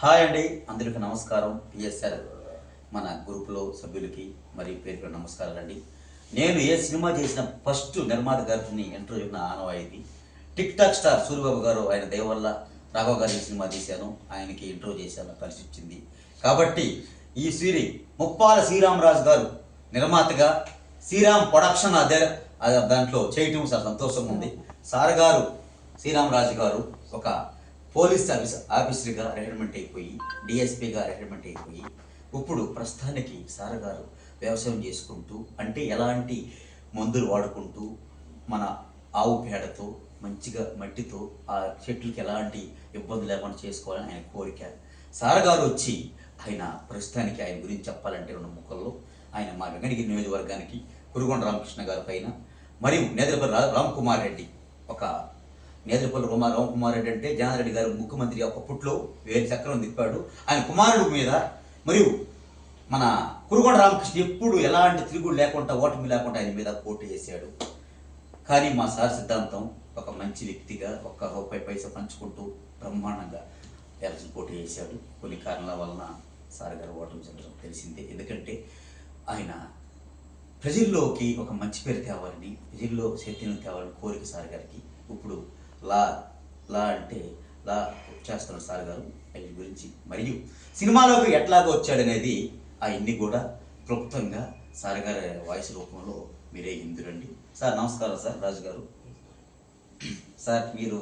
Hi అండి అందరికీ నమస్కారం. పిఎస్ఆర్ మన గ్రూప్లో సభ్యులకి మరి పేరు నమస్కారాలు అండి. నేను ఏ సినిమా చేసిన ఫస్ట్ నిర్మాత గారిని ఇంటర్వ్యూ చెప్పిన ఆనవాయితీ. టిక్ టాక్ స్టార్ సూర్యబాబు గారు ఆయన దేవల్ల రాఘవ గారి సినిమా తీశాను. ఆయనకి ఇంటర్వ్యూ చేశాను కలిసి వచ్చింది. కాబట్టి ఈ సిరి ముప్పాల శ్రీరామరాజు గారు నిర్మాతగా శ్రీరామ్ ప్రొడక్షన్ అదే దాంట్లో చేయటం చాలా సంతోషంగా ఉంది. సార్ గారు శ్రీరామరాజు గారు ఒక పోలీస్ ఆఫీస్ ఆఫీసర్గా రిటైర్మెంట్ అయిపోయి డిఎస్పీగా రిటైర్మెంట్ అయిపోయి ఇప్పుడు ప్రస్తుతానికి సార్ గారు వ్యవసాయం చేసుకుంటూ అంటే ఎలాంటి మందులు వాడుకుంటూ మన ఆవు పేడతో మంచిగా మట్టితో ఆ చెట్లకి ఎలాంటి ఇబ్బంది లేకుండా చేసుకోవాలని ఆయన కోరిక. సార్ గారు వచ్చి ఆయన ప్రస్తుతానికి ఆయన గురించి చెప్పాలంటే రెండు ముక్కల్లో ఆయన మా వెంకటగిరి నియోజకవర్గానికి కురుగొండ రామకృష్ణ గారి పైన మరియు నేదరపల్లి రా- రామ్ కుమార్ రెడ్డి ఒక నేదురపల్లి కుమార్ రామకుమార్ రెడ్డి అంటే జనార్దన్ గారు ముఖ్యమంత్రి ఒక పుట్లో వేరు చక్రం తిప్పాడు. ఆయన కుమారుడు మీద మరియు మన కురుగొండ రామకృష్ణ ఎప్పుడు ఎలాంటి తిరుగుడు లేకుండా ఓటమి లేకుండా ఆయన మీద పోటీ చేశాడు. కానీ మా సార్ సిద్ధాంతం ఒక మంచి వ్యక్తిగా ఒక్క రూపాయి పైసా పంచుకుంటూ బ్రహ్మాండంగా ఎలక్షన్ పోటీ చేశాడు. కొన్ని కారణాల వలన సార్ గారు ఓటమి చెందడం తెలిసిందే. ఎందుకంటే ఆయన ప్రజల్లోకి ఒక మంచి పేరు తేవాలని ప్రజల్లో చైతన్యం తేవాలని కోరిక సార్ గారికి ఇప్పుడు లా లా అంటే లా చేస్తున్న సార్ గారు. ఆయన గురించి మరియు సినిమాలోకి ఎట్లాగో వచ్చాడనేది అవన్నీ కూడా క్లుప్తంగా సార్ గారి వాయిస్ రూపంలో మీరే ఇందురండి. సార్ నమస్కారం సార్ రాజు గారు. సార్ మీరు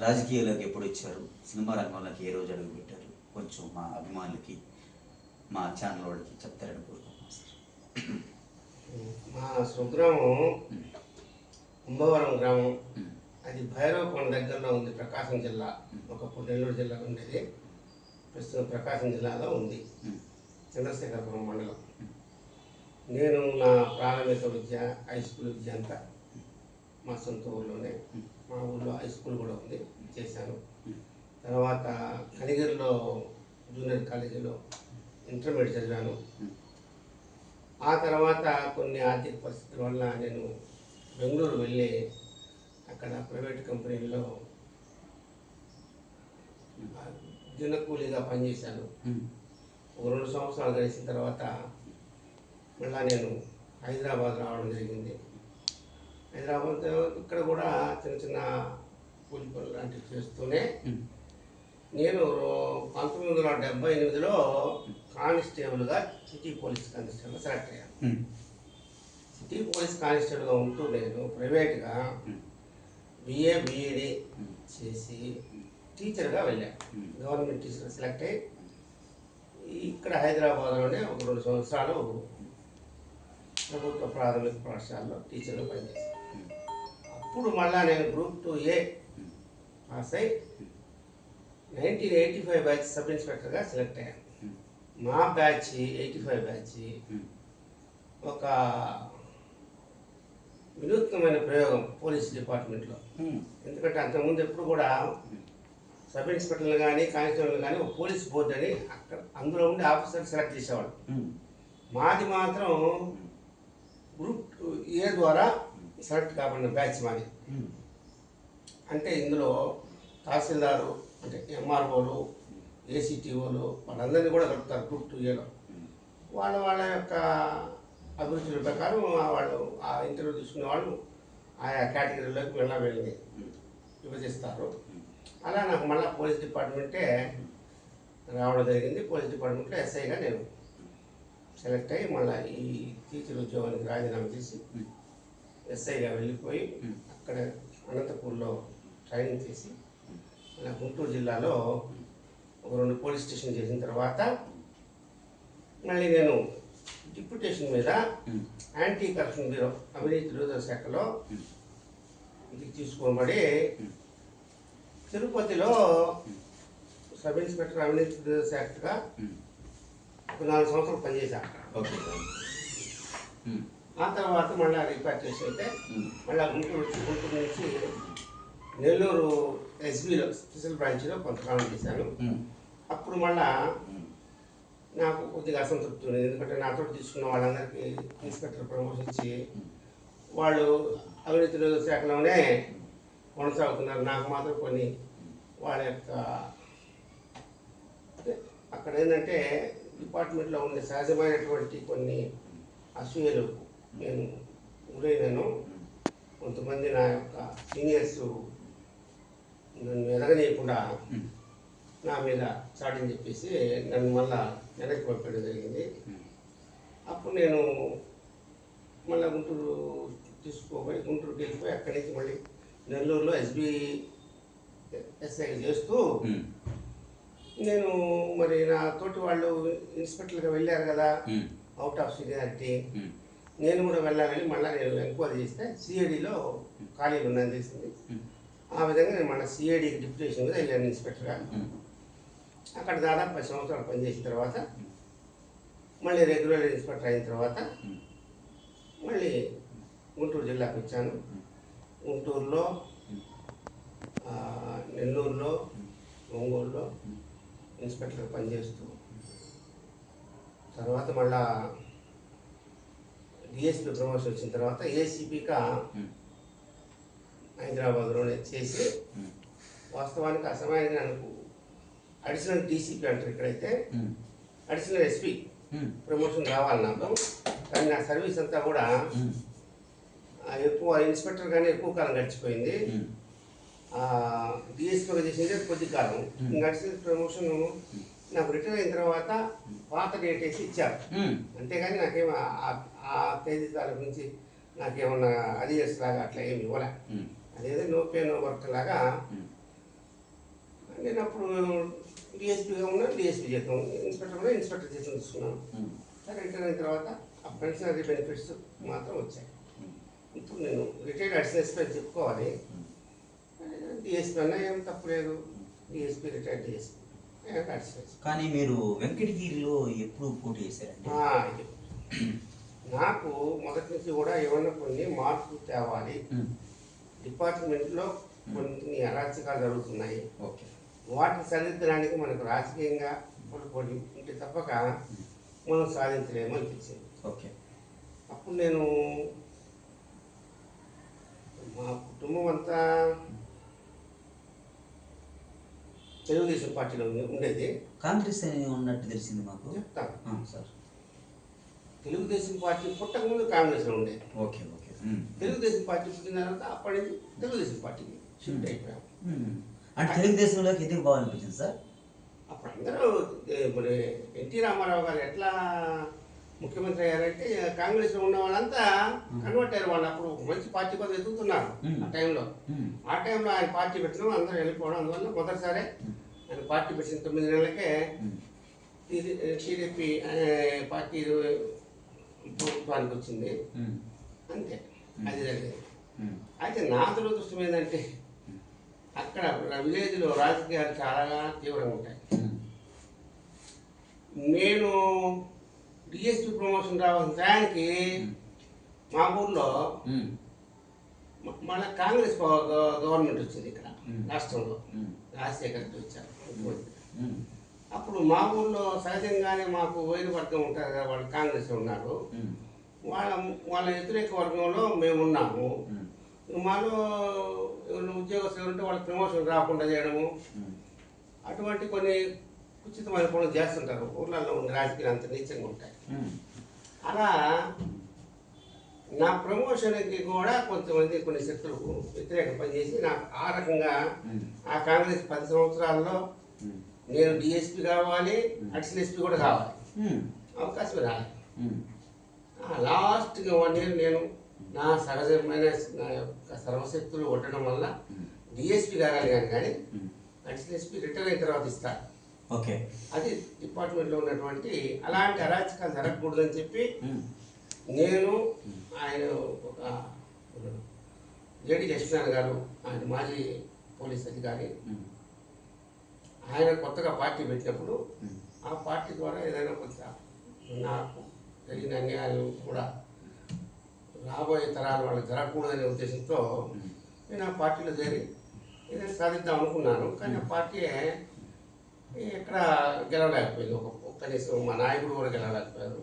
రాజకీయాల్లోకి ఎప్పుడు వచ్చారు? సినిమా రంగంలోకి ఏ రోజు అడుగు పెట్టారు? కొంచెం మా అభిమానులకి మా ఛానల్ వాళ్ళకి చెప్తారని కోరుకుంటున్నాం సార్. మా స్వగ్రామం కుంభవరం గ్రామం. అది భైరవకొండ దగ్గరలో ఉంది ప్రకాశం జిల్లా. ఒకప్పుడు నెల్లూరు జిల్లాలో ఉండేది. ప్రస్తుతం ప్రకాశం జిల్లాలో ఉంది. చంద్రశేఖరపురం మండలం. నేను నా ప్రాథమిక విద్య హై స్కూల్ విద్య అంతా మా సొంత ఊళ్ళోనే మా ఊళ్ళో హై స్కూల్ కూడా ఉంది చేశాను. తర్వాత కనిగిరిలో జూనియర్ కాలేజీలో ఇంటర్మీడియట్ చదివాను. ఆ తర్వాత కొన్ని ఆర్థిక పరిస్థితుల వల్ల నేను బెంగళూరు వెళ్ళి అక్కడ ప్రైవేట్ కంపెనీల్లో ఆ, దినకూలీగా పనిచేశాను ఒక రెండు సంవత్సరాలు గడిచిన తర్వాత మళ్ళా నేను హైదరాబాద్ రావడం జరిగింది. హైదరాబాద్ ఇక్కడ కూడా చిన్న చిన్న కూలి పనులు లాంటివి చేస్తూనే నేను పంతొమ్మిది వందల డెబ్బై ఎనిమిదిలో కానిస్టేబుల్గా సిటీ పోలీస్ కానిస్టేబుల్ సెలెక్ట్ అయ్యాను. సిటీ పోలీస్ కానిస్టేబుల్గా ఉంటూ నేను ప్రైవేట్గా బిఏ బిఈడి చేసి టీచర్గా వెళ్ళాను. గవర్నమెంట్ టీచర్ సెలెక్ట్ అయ్యి ఇక్కడ హైదరాబాద్లోనే ఒక రెండు సంవత్సరాలు ప్రభుత్వ ప్రాథమిక పాఠశాలలో టీచర్గా పనిచేశాను అప్పుడు మళ్ళా నేను గ్రూప్ టూ ఏ పాస్ అయి nineteen eighty five batch sub ఇన్స్పెక్టర్గా select అయ్యాను మా బ్యాచ్ ఎయిటీ ఫైవ్ బ్యాచ్ ఒక వినూత్నమైన ప్రయోగం పోలీస్ డిపార్ట్మెంట్లో. ఎందుకంటే అంతకుముందు ఎప్పుడు కూడా సబ్ ఇన్స్పెక్టర్లు కానీ కానిస్టేబుల్ కానీ ఒక పోలీస్ బోర్డు అని అక్కడ అందులో ఉండే ఆఫీసర్ సెలెక్ట్ చేసేవాడు ఉమ్, మాది మాత్రం గ్రూప్ ఏ ద్వారా సెలెక్ట్ కాబడిన బ్యాచ్ మాది. అంటే ఇందులో తహసీల్దారు అంటే ఎంఆర్ఓలు ఏసీటీఓలు వాళ్ళందరినీ కూడా కలుపుతారు గ్రూప్ టూ ఏలో. వాళ్ళ వాళ్ళ యొక్క అభిరుచుల ప్రకారం ఆ వాళ్ళు ఆ ఇంటర్వ్యూ తీసుకునే వాళ్ళు ఆయా కేటగిరీలోకి వెళ్ళా వెళ్ళి విభజిస్తారు. అలా నాకు మళ్ళీ పోలీస్ డిపార్ట్మెంటే రావడం జరిగింది. పోలీస్ డిపార్ట్మెంట్లో ఎస్ఐగా నేను సెలెక్ట్ అయ్యి మళ్ళీ ఈ టీచర్ ఉద్యోగానికి రాజీనామా చేసి ఎస్ఐగా వెళ్ళిపోయి అక్కడ అనంతపూర్లో ట్రైనింగ్ చేసి మళ్ళీ గుంటూరు జిల్లాలో ఒక రెండు పోలీస్ స్టేషన్ చేసిన తర్వాత మళ్ళీ నేను డిప్యూటేషన్ మీద ఉమ్, యాంటీ కరప్షన్ బ్యూరో అవినీతి నిరోధక శాఖలో ఉమ్, ఇది తీసుకోబడి. తిరుపతిలో సబ్ ఇన్స్పెక్టర్ అవినీతి నిరోధక శాఖగా ఉమ్, ఒక నాలుగు సంవత్సరాలు పనిచేశాను ఆ తర్వాత మళ్ళీ రిపార్టేషన్ అయితే ఉమ్, మళ్ళీ గుంటూరు వచ్చి గుంటూరు నుంచి నెల్లూరు ఎస్బీలో స్పెషల్ బ్రాంచ్లో కొంతకాలం చేశాను అప్పుడు మళ్ళా నాకు కొద్దిగా అసంతృప్తి ఉంది ఎందుకంటే నాతో తీసుకున్న వాళ్ళందరికీ ఇన్స్పెక్టర్ ప్రమోషన్ ఇచ్చి వాళ్ళు అవినీతి శాఖలోనే కొనసాగుతున్నారు. నాకు మాత్రం కొన్ని వాళ్ళ యొక్క అక్కడ ఏంటంటే డిపార్ట్మెంట్లో ఉండే సహజమైనటువంటి కొన్ని అసూయలు నేను గురైనాను. కొంతమంది నా యొక్క సీనియర్స్ నన్ను ఎదగనీయకుండా నా మీద చాటిని చెప్పేసి నన్ను మళ్ళా వెనక్కి పంపడం జరిగింది. అప్పుడు నేను మళ్ళీ గుంటూరు తీసుకోపోయి గుంటూరుకి వెళ్ళిపోయి అక్కడి నుంచి మళ్ళీ నెల్లూరులో ఎస్బీ ఎస్ఐ చేస్తూ నేను మరి నా తోటి వాళ్ళు ఇన్స్పెక్టర్గా వెళ్ళారు కదా అవుట్ ఆఫ్ సీనియారిటీ. నేను కూడా వెళ్ళాలని మళ్ళీ నేను ఎంక్వైరీ చేస్తే సిఐడిలో ఖాళీలు ఉందని తెలిసింది. ఆ విధంగా నేను మళ్ళీ సిఐడికి డిప్యుటేషన్ మీద వెళ్ళాను ఇన్స్పెక్టర్గా. అక్కడ దాదాపు పది సంవత్సరాలు పనిచేసిన తర్వాత మళ్ళీ రెగ్యులర్ ఇన్స్పెక్టర్ అయిన తర్వాత మళ్ళీ గుంటూరు జిల్లాకు వచ్చాను. గుంటూరులో నెల్లూరులో ఒంగోలులో ఇన్స్పెక్టర్ పనిచేస్తూ తర్వాత మళ్ళా డిఎస్పీ ప్రమోషన్ వచ్చిన తర్వాత ఏసీపీగా హైదరాబాద్లోనే చేసి వాస్తవానికి ఆ సమయానికి నాకు అడిషనల్ డీసీపీ అంటారు ఇక్కడైతే. అడిషనల్ ఎస్పీ ప్రమోషన్ కావాలి నాకు. కానీ నా సర్వీస్ అంతా కూడా ఎక్కువ ఇన్స్పెక్టర్ గానే ఎక్కువ కాలం గడిచిపోయింది. డిఎస్పీగా చేసిందే కొద్ది కాలం. అడిషనల్ ప్రమోషన్ నాకు రిటైర్ అయిన తర్వాత పాత డేట్ వేసి ఇచ్చారు. అంతేగాని నాకేం ఆ- తేదీ తారీఖు నుంచి నాకేమన్నా అరియర్స్ లాగా అట్లా ఏమి ఇవ్వలే. అదేదో నో పే నో వర్క్ లాగా. నేను అప్పుడు డిఎస్పీగా ఉన్నా డిఎస్పీ జీతం ఇన్స్పెక్టర్ కూడా ఇన్స్పెక్టర్ జీతం తీసుకున్నాను సరే రిటైర్ అయిన తర్వాత ఆ పెన్షనరీ బెనిఫిట్స్ మాత్రం వచ్చాయి. ఇప్పుడు నేను రిటైర్డ్ అడిషనల్ అని చెప్పుకోవాలి. డిఎస్పీ అన్నా ఏం తప్పు లేదు. DSP retired DSP. కానీ మీరు వెంకటగిరిలో ఎప్పుడు పోటీ చేశారండి? ఇది. నాకు మొదటి నుంచి కూడా ఏమన్నా కొన్ని మార్పులు తేవాలి. డిపార్ట్మెంట్లో కొన్ని అరాచకాలు జరుగుతున్నాయి. ఓకే. వాటిని సరిదిద్దడానికి మనకు రాజకీయంగా పలుకొని ఉంటే తప్పక మనం సాధించలేము అనిపించింది. ఓకే. అప్పుడు నేను మా కుటుంబం అంతా తెలుగుదేశం పార్టీలో ఉండేది. కాంగ్రెస్ అని ఉన్నట్టు తెలిసింది మాకు. చెప్తాను. సార్. తెలుగుదేశం పార్టీ పుట్టక ముందు కాంగ్రెస్లో ఉండేది ఓకే ఓకే. తెలుగుదేశం పార్టీ పుట్టిన తర్వాత అప్పటి నుంచి తెలుగుదేశం పార్టీకి షిఫ్ట్ అయిపోయాం. అంటే తెలుగుదేశంలోకి ఎందుకు బాగాలనిపించింది సార్? అప్పుడు అందరూ మరి ఎన్టీ రామారావు గారు ఎట్లా ముఖ్యమంత్రి అయ్యారంటే కాంగ్రెస్లో ఉన్న వాళ్ళంతా కన్వర్ట్ అయ్యారు. వాళ్ళు అప్పుడు ఒక మంచి పార్టీ కోసం ఎదుగుతున్నారు. ఆ టైంలో. ఆ టైంలో ఆయన పార్టీ పెట్టడం అందరూ వెళ్ళిపోవడం అందువల్ల మొదటిసారి ఆయన పార్టీ పెట్టిన తొమ్మిది నెలలకే టీడీపీ పార్టీ ప్రభుత్వానికి వచ్చింది. అంతే. అది జరిగింది. అయితే నా దురదృష్టం ఏంటంటే అక్కడ విలేజ్లో రాజకీయాలు చాలా తీవ్రంగా ఉంటాయి. నేను డిఎస్పీ ప్రమోషన్ రావాల్సిన టయానికి మా ఊర్లో మన కాంగ్రెస్ గవ- గవ- గవర్నమెంట్ వచ్చింది ఇక్కడ. రాష్ట్రంలో. రాజశేఖర్ రెడ్డి వచ్చారు. అప్పుడు మా ఊర్లో సహజంగానే మాకు వైరు వర్గం ఉంటారు కదా వాళ్ళు కాంగ్రెస్ ఉన్నారు. వాళ్ళ వాళ్ళ వ్యతిరేక వర్గంలో మేము ఉన్నాము మాలో ఎవరైనా ఉద్యోగస్తులు ఉంటే వాళ్ళకి ప్రమోషన్ రాకుండా చేయడము. అటువంటి కొన్ని ఉచితమైన పనులు చేస్తుంటారు. ఊర్లలో ఉండే రాజకీయాలు అంత నీచంగా ఉంటాయి. అలా నా ప్రమోషన్కి కూడా కొంతమంది కొన్ని శక్తులు వ్యతిరేక పనిచేసి నాకు ఆ రకంగా ఆ కాంగ్రెస్ పది సంవత్సరాల్లో నేను డిఎస్పీ కావాలి అడిషనల్ ఎస్పీ కూడా కావాలి. అవకాశం రాలేదు. లాస్ట్గా వన్ ఇయర్ నేను నా సహజమైన నా యొక్క సర్వశక్తులు ఉండడం వల్ల డిఎస్పీ కాగలిగాను కానీ. అడిషనల్ ఎస్పీ రిటైర్ అయిన తర్వాత ఇస్తాను ఓకే. అది డిపార్ట్మెంట్లో ఉన్నటువంటి అలాంటి అరాచకాలు జరగకూడదని చెప్పి నేను ఆయన ఒక జేడి లక్ష్మీనారాయణ గారు ఆయన మాజీ పోలీస్ అధికారి ఆయన కొత్తగా పార్టీ పెట్టినప్పుడు ఆ పార్టీ ద్వారా ఏదైనా కొంత నాకు జరిగిన అన్యాయాలు కూడా రాబోయే తరాలు వాళ్ళకి జరగకూడదనే ఉద్దేశంతో నేను ఆ పార్టీలో చేరి ఏదైనా సాధిద్దాం అనుకున్నాను. కానీ ఆ పార్టీ ఎక్కడ గెలవలేకపోయింది. ఒక కనీసం మా నాయకుడు కూడా గెలవలేకపోయారు.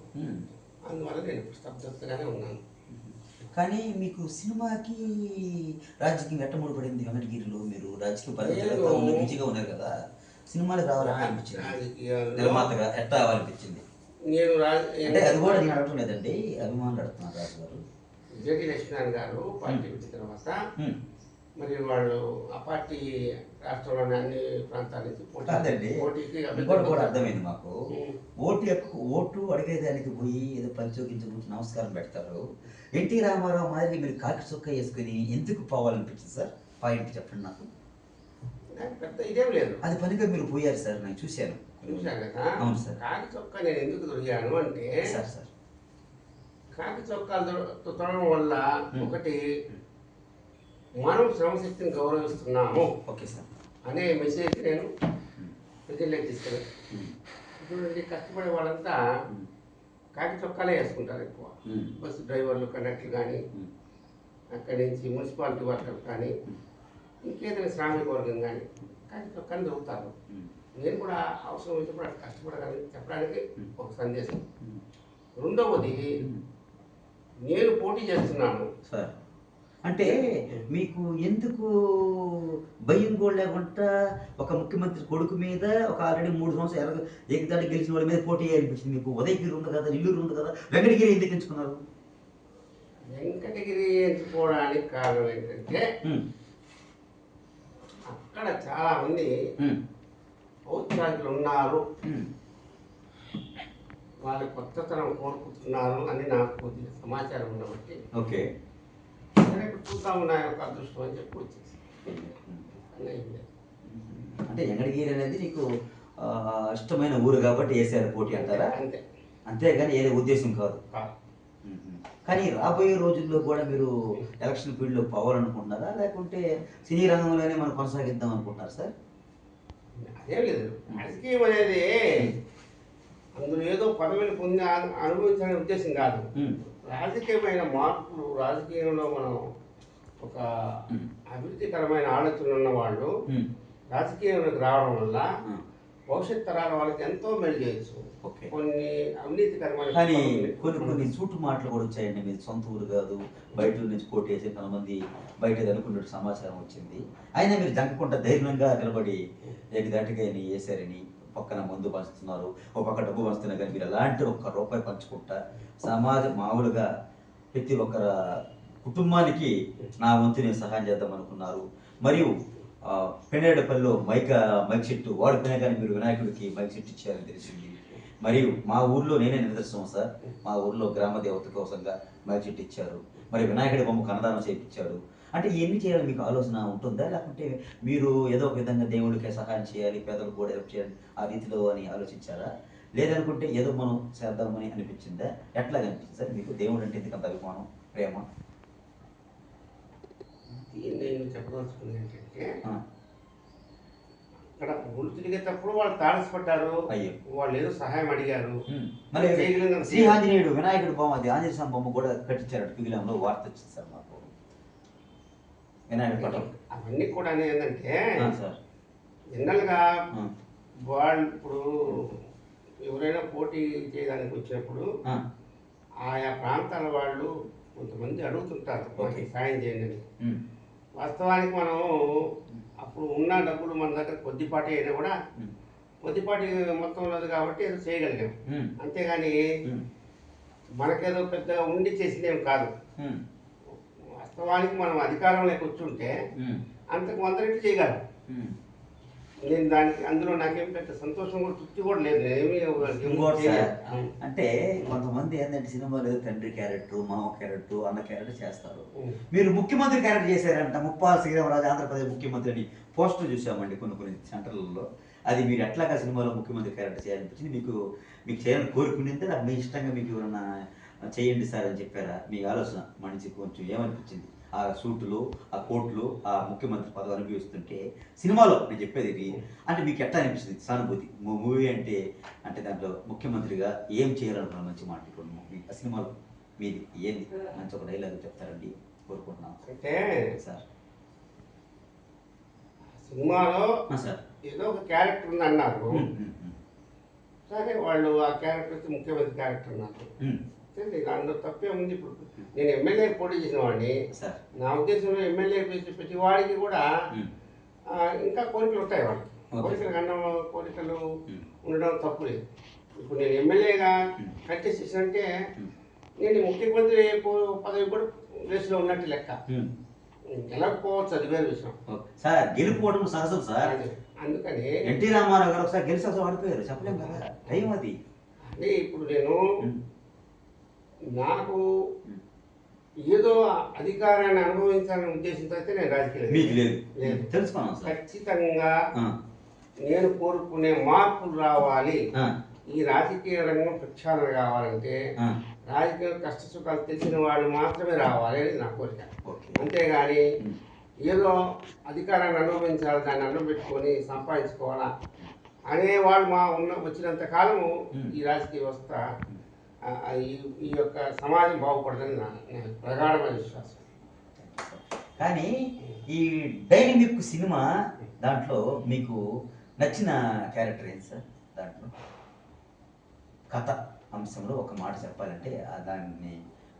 అందువల్ల నేను ఇప్పుడు స్తబ్దతగానే ఉన్నాను. కానీ మీకు సినిమాకి రాజకీయం ఎట్ట ముడిపడింది? వెంకటగిరిలో మీరు రాజకీయ బిజీగా ఉన్నారు కదా. సినిమాలకు రావాలని అనిపించింది. నిర్మాతగా ఎట్లా అవ్వాలనిపించింది నేను అంటే అది కూడా నేను అడగటం లేదండి. అభిమానులు అడుగుతున్నారు రాజు గారు జేడి లక్ష్మీనారాయణ గారు పార్టీ వచ్చిన తర్వాత. మరి వాళ్ళు ఆ పార్టీ రాష్ట్రంలోని అన్ని ప్రాంతాల నుంచి కాదండి. పోటీకి ఇంకోటి కూడా అర్థమైంది మాకు. ఓటు యొక్క ఓటు అడిగేదానికి పోయి ఏదో పంచోగించి నమస్కారం పెడతారు. ఎన్టీ రామారావు మాదిరి మీరు కాకి చొక్కా వేసుకుని ఎందుకు పోవాలనిపించింది సార్? పాయింట్ చెప్పండి నాకు. నాకు పెద్ద ఇదేం లేదు. అది పనిగా మీరు పోయారు సార్ నేను చూశాను. చూశాను కదా. అవును సార్. కాకి చొక్కా నేను ఎందుకు దొరికాను అంటే సార్ సార్. కాకి చొక్కాలు తొడగడం వల్ల. ఒకటి మనం శ్రమశక్తిని గౌరవిస్తున్నాము ఓకే సార్ అనే మెసేజ్ నేను ఉమ్. ప్రజల్లోకి తీసుకెళ్ళాను. చూడండి కష్టపడే వాళ్ళంతా. కాకి చొక్కాలే వేసుకుంటారు ఎక్కువ. బస్సు డ్రైవర్లు కండక్టర్ కానీ. అక్కడి నుంచి మున్సిపాలిటీ వర్కర్ కానీ ఇంకేదైనా శ్రామిక వర్గం కానీ కాకి చొక్కాని దొరుకుతారు. నేను కూడా అవసరం వచ్చినప్పుడు కష్టపడగలని చెప్పడానికి ఒక సందేశం. రెండవది. నేను పోటీ చేస్తున్నాను సార్ అంటే మీకు ఎందుకు భయం కూడా లేకుండా ఒక ముఖ్యమంత్రి కొడుకు మీద ఒక ఆల్రెడీ మూడు సంవత్సరాలు ఏకదాటి గెలిచిన వాళ్ళ మీద పోటీ అనిపించింది మీకు ఉదయగిరి ఉంది కదా నెల్లూరు ఉంది కదా వెంకటగిరి ఎందుకు ఎంచుకున్నారు వెంకటగిరి ఎంచుకోవడానికి కారణం ఏంటంటే. అక్కడ చాలా మంది. ఔత్సాహికులు ఉన్నారు. వాళ్ళు కొత్తతనం కోరుకుంటున్నారు అని నాకు కొద్దిగా సమాచారం ఉండబట్టి ఓకే. సరే చూద్దాము నా యొక్క అదృష్టం అని చెప్పి వచ్చేసి. అంటే వెంకటగిరి అనేది నీకు ఇష్టమైన ఊరు కాబట్టి వేసారు పోటీ అంటారా? అంతే. అంతేగాని ఏదో ఉద్దేశం కాదు. కానీ రాబోయే రోజుల్లో కూడా మీరు ఎలక్షన్ ఫీల్డ్లో పోవాలనుకుంటున్నారా లేకుంటే సినీ రంగంలోనే మనం కొనసాగిద్దాం అనుకుంటున్నారు సార్? అదేం లేదు. రాజకీయం అనేది అందులో ఏదో పదవిని పొంది అను- అనుభవించాలనే ఉద్దేశం కాదు. రాజకీయమైన మార్పులు రాజకీయంలో మనం ఒక. అభివృద్ధికరమైన ఆలోచనలు ఉన్న వాళ్ళు. రాజకీయంలోకి రావడం వల్ల. భవిష్యత్ తరాల వాళ్ళకి ఎంతో మేలు చేయొచ్చు కొన్ని అవినీతికరమైన కానీ కొన్ని కొన్ని సూటు మాటలు కూడా వచ్చాయండి మీది సొంత ఊరు కాదు బయట నుంచి పోటీ వేసి కొంతమంది బయట అనుకున్నట్టు సమాచారం వచ్చింది అయినా మీరు జంకకుండా ధైర్యంగా నిలబడి ఈయన వేసారని పక్కన మందు పంచుతున్నారు ఒక పక్క డబ్బు పంచుతున్నారు కానీ మీరు ఎలాంటి ఒక్క రూపాయి పంచుకుంటా సమాజం మామూలుగా ప్రతి ఒక్కర కుటుంబానికి నా వంతు నేను సహాయం చేద్దాం అనుకున్నారు. మరియు పెనేడపల్లిలో మైక మైక్ చెట్టు వాడుకునే కానీ మీరు వినాయకుడికి మైక్ చెట్టు ఇచ్చారని తెలిసింది. మరియు మా ఊర్లో నేనే నిదర్శనం సార్. మా ఊర్లో గ్రామ దేవత కోసంగా మైక్ చెట్టు ఇచ్చారు. మరి వినాయకుడి బొమ్మకు అన్నదానం చేయించాడు అంటే ఇవన్నీ చేయాలని మీకు ఆలోచన ఉంటుందా? లేకుంటే మీరు ఏదో ఒక విధంగా దేవుడికి సహాయం చేయాలి పేదలకు కూడా హెల్ప్ చేయాలి ఆ రీతిలో అని ఆలోచించారా? లేదనుకుంటే ఏదో మనం చేద్దామని అనిపించిందా? ఎట్లా అనిపించింది సార్ మీకు? దేవుడు అంటే ఎందుకంత అభిమానం ప్రేమ? నేను చెప్పదలుచుకుంది ఏంటంటే గుళ్ళు తిరిగేటప్పుడు వాళ్ళు తారసపడ్డారు. వాళ్ళు ఏదో సహాయం అడిగారు. శ్రీ ఆంజనేయుడు వినాయకుడు బొమ్మ అది ఆంజనేయ బొమ్మ కూడా కట్టించారు పిగిలంలో వార్త వచ్చింది సార్ మాకు. పటం. అవన్నీ కూడా ఏంటంటే సార్. జనరల్గా వాళ్ళు ఇప్పుడు ఎవరైనా పోటీ చేయడానికి వచ్చినప్పుడు ఆయా ప్రాంతాల వాళ్ళు కొంతమంది అడుగుతుంటారు. సాయం చేయండి వాస్తవానికి మనం అప్పుడు ఉన్న డబ్బులు మన దగ్గర కొద్దిపాటి అయినా కూడా కొద్దిపాటి మొత్తం ఉన్నది కాబట్టి ఏదో చేయగలిగాం. అంతేగాని మనకేదో పెద్దగా ఉండి చేసినేం కాదు. వాస్తవానికి మనం అధికారంలోకి వచ్చుంటే అంతకు వంద రెట్లు చేయగలం. నేను దానికి అందులో నాకేం పెద్ద సంతోషం కూడా తృప్తి కూడా లేదు. చేయలేదు. అంటే కొంతమంది ఏంటంటే సినిమాలో తండ్రి క్యారెక్టర్ మామ క్యారెక్టర్ అన్న క్యారెక్టర్ చేస్తారు. మీరు ముఖ్యమంత్రి క్యారెక్టర్ చేశారంట ముప్పాల శ్రీరామరాజు ఆంధ్రప్రదేశ్ ముఖ్యమంత్రి అని పోస్టర్ చూసామండి కొన్ని కొన్ని సెంటర్లలో. అది మీరు ఎట్లాగా సినిమాలో ముఖ్యమంత్రి క్యారెక్టర్ చేయాలనిపించింది? మీకు మీకు చేయాలని కోరుకునింటే నాకు మీ ఇష్టంగా మీకు ఎవరన్నా చేయండి సార్ అని చెప్పారా? మీ ఆలోచన మనిషి కొంచెం ఏమనిపించింది? ఆ సూట్లు ఆ కోట్లు ఆ ముఖ్యమంత్రి పదవి అనుభవిస్తుంటే సినిమాలో నేను చెప్పేది ఇది అంటే మీకు ఎట్లా అనిపిస్తుంది? సానుభూతి మూవీ అంటే అంటే దాంట్లో ముఖ్యమంత్రిగా ఏం చేయాలనుకున్న మంచి మాట ఇప్పుడు ఆ సినిమాలో మీది ఏంది? మంచి ఒక డైలాగ్ చెప్తారండి కోరుకుంటున్నాను అంటే సార్. సినిమాలో సార్. ఏదో ఒక క్యారెక్టర్ ఉంది అన్నారు సరే వాళ్ళు ఆ క్యారెక్టర్ ముఖ్యమంత్రి క్యారెక్టర్ అన్నారు దాంట్లో తప్పే ఉంది ఇప్పుడు. నేను ఎమ్మెల్యే పోటీ చేసిన వాడిని. సార్. నా ఉద్దేశంలో ఎమ్మెల్యే ప్రతి వాడికి కూడా ఇంకా కోరికలు ఉంటాయి వాళ్ళకి. కోరికలు కన్నా కోరికలు. ఉండడం తప్పు లేదు. ఇప్పుడు నేను ఎమ్మెల్యేగా కంటెస్ట్ చేసినంటే నేను ముఖ్యమంత్రి పదవి కూడా రేసులో ఉన్నట్టు లెక్క. గెలకపోవచ్చు అది వేరే విషయం. సార్ గెలుపుకోవడం సహజం సార్. అదే. అందుకని ఎన్టీ రామారావు గారు ఒకసారి గెలిచి ఒకసారి ఆడిపోయారు చెప్పలేం కదా. టైం అది. అంటే ఇప్పుడు నేను. నాకు. ఏదో అధికారాన్ని అనుభవించాలనే ఉద్దేశంతో అయితే నేను రాజకీయ మీకు లేదు లేదు. ఖచ్చితంగా నేను కోరుకునే మార్పులు రావాలి ఈ రాజకీయ రంగం ప్రక్షాళన కావాలంటే. రాజకీయ కష్ట సుఖాలు తెలిసిన వాళ్ళు మాత్రమే రావాలి అనేది నా కోరిక అంతేగాని. ఏదో అధికారాన్ని అనుభవించాలి దాన్ని అనుభవించుకొని సంపాదించుకోవాలా అనే వాళ్ళు మా ఉన్న వచ్చినంత కాలము. ఈ రాజకీయ వ్యవస్థ ఈ యొక్క సమాజం బాగుపడదని నా ప్రగాఢమైన విశ్వాసం. కానీ ఈ డైనమిక్ సినిమా దాంట్లో మీకు నచ్చిన క్యారెక్టర్ ఏంటి సార్ దాంట్లో? కథ అంశంలో ఒక మాట చెప్పాలంటే దాన్ని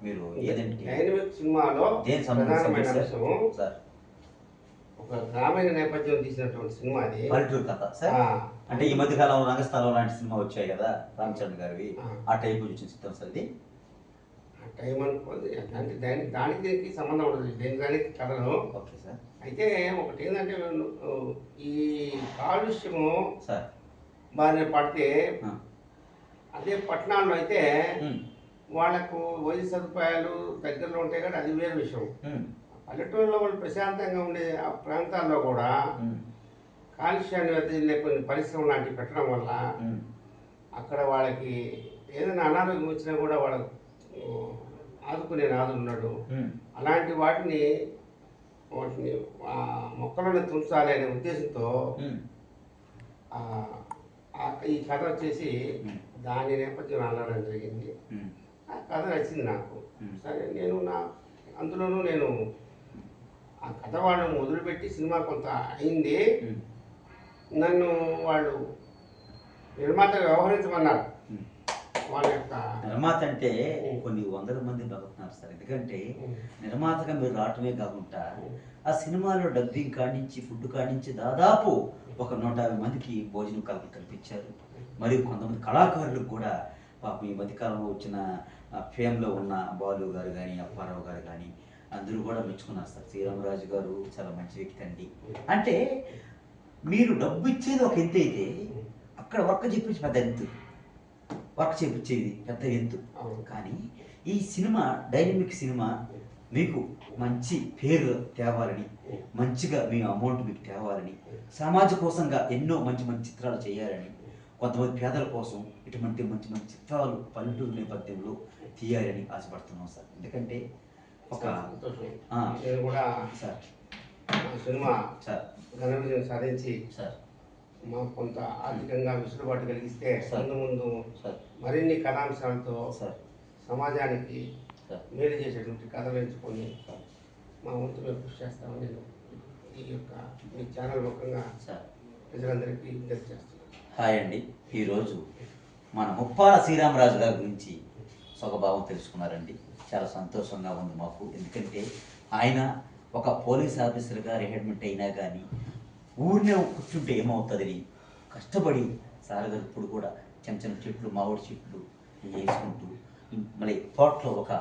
మీరు ఏదంటే డైనమిక్ సినిమాలో దేని సంబంధించిన సార్. ఒక గ్రామీణ నేపథ్యం తీసినటువంటి సినిమా అది. పల్లెటూరు కథ సార్? అంటే ఈ మధ్య కాలంలో రంగస్థలం లాంటి సినిమా వచ్చాయి కదా రామచరణ్ గారివి. ఆ. ఆ టైప్ చూసిన చిత్రం సార్ ఇది? ఆ టైం అనుకోండి అంటే దాని దానికి దీనికి సంబంధం ఉండదు దేని దానికి కథను ఓకే సార్. అయితే ఒకటి ఏంటంటే ఈ కాలుష్యము సార్. బారిన పడితే. అదే పట్టణాల్లో అయితే వాళ్ళకు వైద్య సదుపాయాలు దగ్గరలో ఉంటాయి కానీ అది వేరే విషయం. పల్లెటూరులో వాళ్ళు ప్రశాంతంగా ఉండే ఆ ప్రాంతాల్లో కూడా కాలుష్యాన్ని వెదజల్లే కొన్ని పరిశ్రమలు లాంటివి పెట్టడం వల్ల. అక్కడ వాళ్ళకి ఏదైనా అనారోగ్యం వచ్చినా కూడా వాళ్ళ ఆదుకునే నాదుడు ఉన్నాడు. అలాంటి వాటిని వాటిని మొక్కలను తుంచాలి అనే ఉద్దేశంతో ఈ కథ వచ్చేసి దాని నేపథ్యం అనడం జరిగింది. ఆ కథ నచ్చింది నాకు. సరే నేను నా అందులోనూ నేను ఆ కథ వాళ్ళు మొదలుపెట్టి సినిమా కొంత అయింది. నన్ను వాళ్ళు నిర్మాత వ్యవహరించమన్నారు. వాళ్ళ యొక్క నిర్మాత అంటే కొన్ని వందల మంది బతుకుతున్నారు సార్. ఎందుకంటే నిర్మాతగా మీరు రావటమే కాకుండా ఆ సినిమాలో డబ్బింగ్ కానించి ఫుడ్ కానించి దాదాపు ఒక నూట యాభై మందికి భోజనం కల్పి కల్పించారు. మరియు కొంతమంది కళాకారులకు కూడా పాపం ఈ మధ్యకాలంలో వచ్చిన ఫేమ్లో ఉన్న బాలు గారు కానీ అప్పారావు గారు కానీ అందరూ కూడా మెచ్చుకున్నారు సార్ శ్రీరామరాజు గారు చాలా మంచి వ్యక్తి అండి. అంటే మీరు డబ్బు ఇచ్చేది ఒక ఎత్తు అయితే అక్కడ వర్క్ చెప్పించి పెద్ద ఎత్తు. వర్క్ చేపించేది పెద్ద ఎత్తు. కానీ ఈ సినిమా డైనమిక్ సినిమా మీకు మంచి పేరు తేవాలని మంచిగా మీ అమౌంట్ మీకు తేవాలని సమాజ కోసంగా ఎన్నో మంచి మంచి చిత్రాలు చేయాలని కొంతమంది పేదల కోసం ఇటువంటి మంచి మంచి చిత్రాలు పల్లెటూరు నేపథ్యంలో తీయాలని ఆశపడుతున్నాం సార్. ఎందుకంటే ఒక. నేను కూడా సార్. Cinema sir. ఘన విజయం సాధించి సార్. మాకు కొంత ఆర్థికంగా వెసులుబాటు కలిగిస్తే సార్. ముందు ముందు సార్. మరిన్ని కథాంశాలతో సార్. సమాజానికి మేలు చేసేటువంటి కథలు ఎంచుకొని మా వంతు మేము కృషి చేస్తామని నేను ఈ యొక్క మీ ఛానల్ ముఖంగా సార్. ప్రజలందరికీ విజ్ఞప్తి చేస్తున్నాను. హాయ్ అండి. ఈరోజు మన ముప్పాల శ్రీరామరాజు గారి గురించి స్వభావం తెలుసుకున్నారండి. చాలా సంతోషంగా ఉంది మాకు. ఎందుకంటే ఆయన ఒక పోలీస్ ఆఫీసర్గా రిటైర్మెంట్ అయినా కానీ ఊరినే కూర్చుంటే ఏమవుతుందని కష్టపడి సార్ గారు ఇప్పుడు కూడా చిన్న చిన్న చెట్లు మామిడి చెట్లు వేసుకుంటూ మళ్ళీ తోటలో ఒక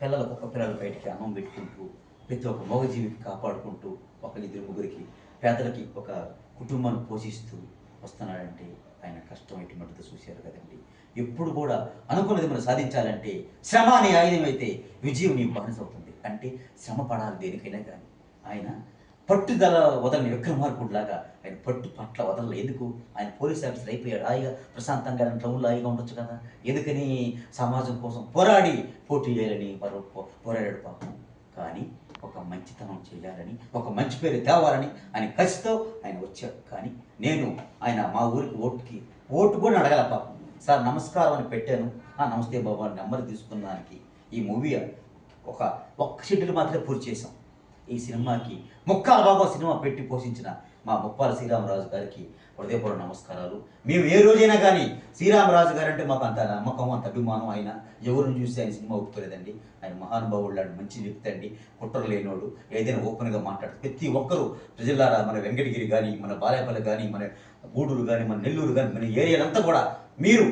పిల్లలు ఒక పిల్లలు బయటికి అన్నం పెట్టుకుంటూ ప్రతి ఒక్క మగజీవికి కాపాడుకుంటూ ఒకరిద్దరు ముగ్గురికి పేదలకి ఒక కుటుంబాన్ని పోషిస్తూ వస్తున్నాడంటే ఆయన కష్టం ఎటువంటిది చూశారు కదండి. ఎప్పుడు కూడా అనుకున్నది మనం సాధించాలంటే శ్రమ అనే ఆయుధమైతే విజయం నీ బానిస అవుతుంది. అంటే శ్రమ పడాలి దేనికైనా కానీ. ఆయన పట్టుదల వదలని విక్రమార్కుడిలాగా ఆయన పట్టు పట్ల వదలలు. ఎందుకు? ఆయన పోలీస్ ఆఫీసర్ అయిపోయాడు. హాయిగా ప్రశాంతంగా టౌన్లో హాయిగా ఉండొచ్చు కదా. ఎందుకని? సమాజం కోసం పోరాడి పోటీ చేయాలని మరో పోరాడాడు పాపం. కానీ మంచితనం చేయాలని ఒక మంచి పేరు తేవాలని ఆయన కసితో ఆయన వచ్చాడు. కానీ నేను ఆయన మా ఊరికి ఓటుకి ఓటు కూడా అడగల పాపం. సార్ నమస్కారం అని పెట్టాను. ఆ నమస్తే బాబు అని నెంబర్ తీసుకున్న దానికి ఈ మూవీ ఒక ఒక్క షెడ్యూల్ మాత్రమే పూర్తి చేశాం. ఈ సినిమాకి ముక్కాల బాబా సినిమా పెట్టి పోషించిన మా ముప్పాల శ్రీరామరాజు గారికి హృదయపూర్వ నమస్కారాలు. మేము ఏ రోజైనా కానీ శ్రీరామరాజు గారు అంటే మాకు అంత నమ్మకం అంత అభిమానం ఆయన ఎవరిని చూసి ఆయన సినిమా ఒప్పుకోలేదండి. ఆయన మహానుభావుడు లాంటి మంచి వ్యక్తి అండి కుట్ర లేనోడు ఏదైనా ఓపెన్గా మాట్లాడు. ప్రతి ఒక్కరూ ప్రజలారా మన వెంకటగిరి కానీ మన బాలేపల్లి కానీ మన గూడూరు కానీ మన నెల్లూరు కానీ మన ఏరియాలంతా కూడా మీరు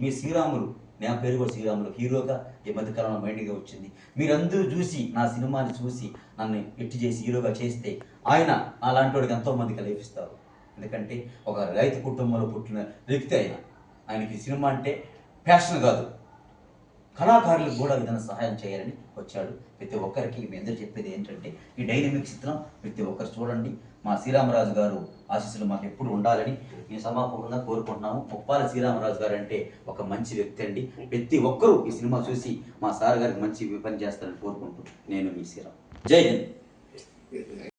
మీ శ్రీరాములు నా పేరు కూడా శ్రీరాములు హీరోగా ఈ మధ్యకాలంలో మైండ్గా వచ్చింది. మీరందరూ చూసి నా సినిమాని చూసి నన్ను ఎట్టి చేసి హీరోగా చేస్తే ఆయన అలాంటి వాడికి ఎంతో మందికి లైఫ్ ఇస్తారు ఎందుకంటే ఒక రైతు కుటుంబంలో పుట్టిన వ్యక్తి ఆయన ఆయనకి సినిమా అంటే ప్యాషన్ కాదు. కళాకారులకు కూడా విధంగా సహాయం చేయాలని వచ్చాడు. ప్రతి ఒక్కరికి మీ అందరూ చెప్పేది ఏంటంటే ఈ డైనమిక్ చిత్రం ప్రతి ఒక్కరు చూడండి. మా శ్రీరామరాజు గారు ఆశీస్సులు మాకు ఎప్పుడు ఉండాలని ఈ సమాపంగా కోరుకుంటున్నాము. ముప్పాల శ్రీరామరాజు గారు అంటే ఒక మంచి వ్యక్తి అండి. ప్రతి ఒక్కరూ ఈ సినిమా చూసి మా సార్ గారికి మంచి పని చేస్తారని కోరుకుంటూ నేను మీ శ్రీరామ్. జై హింద్.